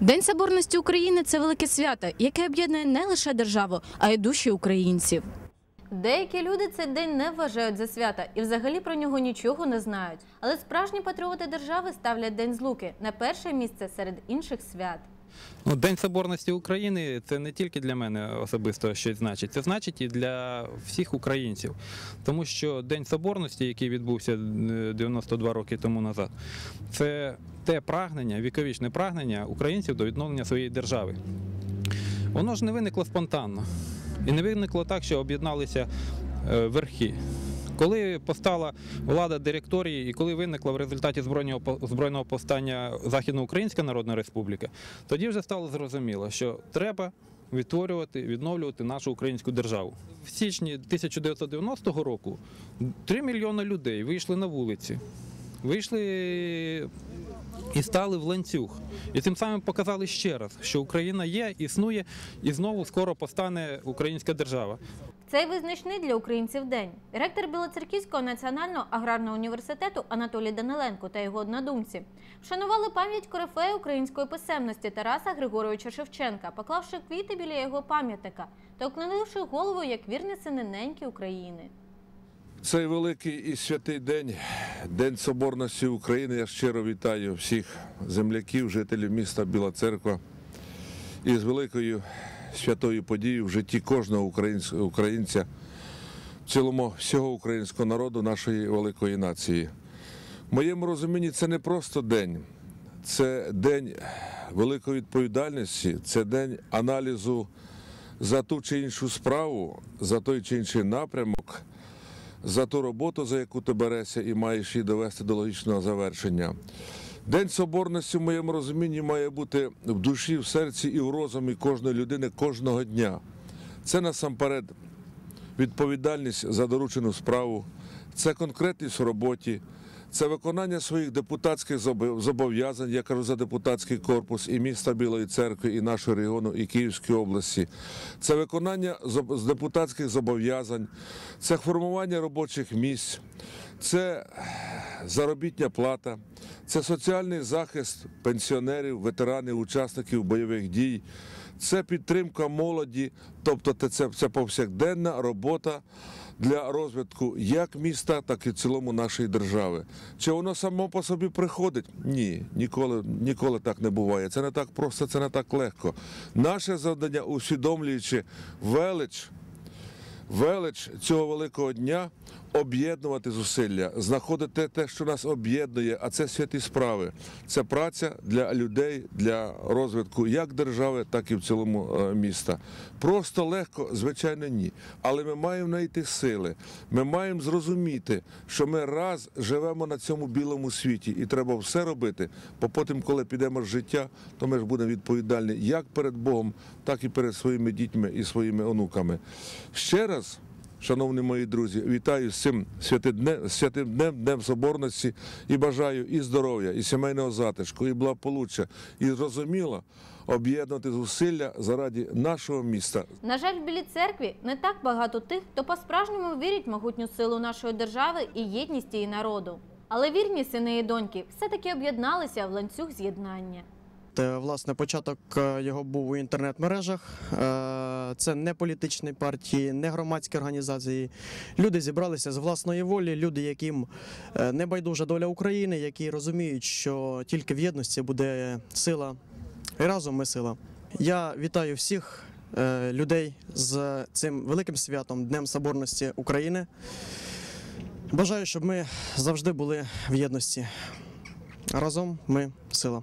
День соборності України це велике свято, яке об'єднує не лише державу, а й душі українців. Деякі люди цей день не вважають за свята і взагалі про нього нічого не знають. Але справжні патріоти держави ставлять День Злуки на перше місце серед інших свят. Ну, День Соборності України це не тільки для мене особисто щось значить, це значить і для всіх українців. Тому що День Соборності, який відбувся е, 92 роки тому назад, це те прагнення, віковічне прагнення українців до відновлення своєї держави. Воно ж не виникло спонтанно. І не виникло так, що об'єдналися е, верхи. Коли постала влада директорії і коли виникла в результаті збройного збройного повстання Західноукраїнська Народна Республіка, тоді вже стало зрозуміло, що треба відтворювати, відновлювати нашу українську державу. В січні 1990 року 3 мільйони людей вийшли на вулиці, вийшли і стали в ланцюг. І тим самим показали ще раз, що Україна є, існує і знову скоро постане українська держава. Цей визначний для українців день. Ректор Білоцерківського національного аграрного університету Анатолій Даниленко та його однодумці вшанували пам'ять корифея української писемності Тараса Григоровича Шевченка, поклавши квіти біля його пам'ятника та уклонивши голову як вірні сини неньки України. Цей великий і святий день, День Соборності України. Я щиро вітаю всіх земляків, жителів міста Біла Церква із великою святою подією в житті кожного українця, в цілому всього українського народу, нашої великої нації. В моєму розумінні це не просто день, це день великої відповідальності, це день аналізу за ту чи іншу справу, за той чи інший напрямок за ту роботу, за яку ти берешся і маєш її довести до логічного завершення. День соборності в моєму розумінні має бути в душі, в серці і в розумі кожної людини кожного дня. Це насамперед відповідальність за доручену справу, це конкретність в роботі, це виконання своїх депутатських зобов'язань, я кажу за депутатський корпус і міста Білої церкви, і нашого регіону, і Київської області. Це виконання депутатських зобов'язань, це формування робочих місць, це заробітня плата, це соціальний захист пенсіонерів, ветеранів, учасників бойових дій, це підтримка молоді, тобто це- це, повсякденна робота для розвитку як міста, так і в цілому нашої держави. Чи воно само по собі приходить? Ні, ніколи, ніколи так не буває. Це не так просто, це не так легко. Наше завдання, усвідомлюючи велич велич цього великого дня об'єднувати зусилля, знаходити те, що нас об'єднує, а це святі справи. Це праця для людей, для розвитку як держави, так і в цілому е, міста. Просто легко, звичайно, ні. Але ми маємо знайти сили. Ми маємо зрозуміти, що ми раз живемо на цьому білому світі, і треба все робити. Бо потім, коли підемо з життя, то ми ж будемо відповідальні як перед Богом, так і перед своїми дітьми і своїми онуками. Ще раз. Шановні мої друзі, вітаю з цим святим днем, святим днем, днем соборності і бажаю і здоров'я, і сімейного затишку, і благополуччя, і зрозуміло об'єднати зусилля заради нашого міста, На жаль, в Білій церкві не так багато тих, хто по-справжньому вірить в могутню силу нашої держави і єдність її народу. Але вірні сини і доньки все-таки об'єдналися в ланцюг з'єднання. Е, Власне, початок е, його був у інтернет-мережах. Е, Це не політичні партії, не громадські організації. Люди зібралися з власної волі, люди, яким не байдужа доля України, які розуміють, що тільки в єдності буде сила, і разом ми сила. Я вітаю всіх людей з цим великим святом Днем Соборності України. Бажаю, щоб ми завжди були в єдності. Разом ми сила.